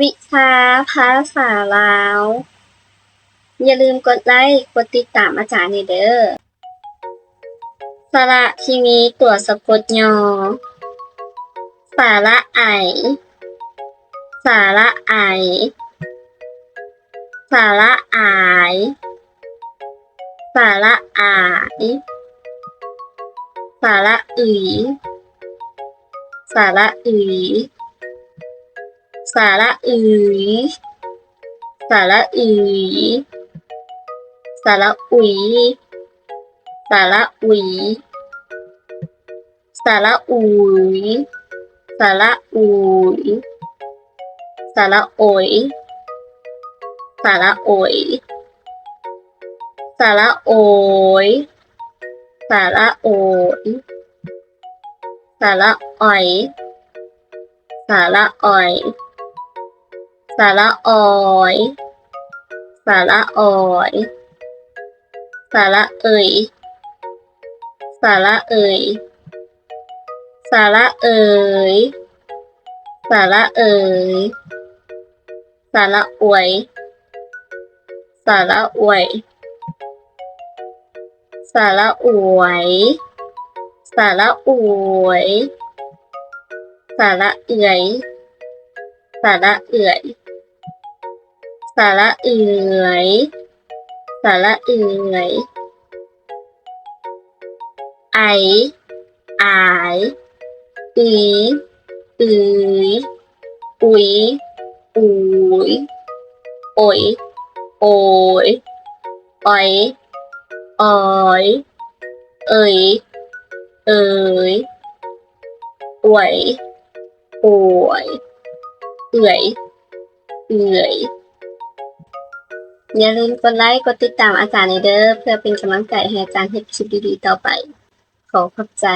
วิชาภาษาลาว อย่าลืมกดไลค์ กดติดตามอาจารย์ในเด้อสระที่มีตัวสะกดยอ สาระไอ สาระไอ สาระอาย สาระอาย สาระอึยสาระอึย สาระอึยสาระอึยสาระอุยสาระอุยสาระอุยสาระอุยสาระโอยสาระโอยสาระโอยสาระโอยสาระอ้อยสาระอ้อย สาระอ้อย สาระอ้อย สาระเอ่ย สาระเอ่ย สาระเอ่ย สาระเอ่ย สาระอวย สาระอวย สาระอวย สาระอวย สาระเอ่ยสาระเอื่อย สาระเอือยสาระเอือยไออายอีอืยอุยอุยโอยโอยออยออยเอยเอ่ยอวยอวยเอื่อยเอื่อย อย่าลืมกดไลค์ กดติดตามอาจารย์ในเด้อเพื่อเป็นกำลังใจให้อาจารย์เฮ็ดคลิปดีๆต่อไป ขอขอบใจ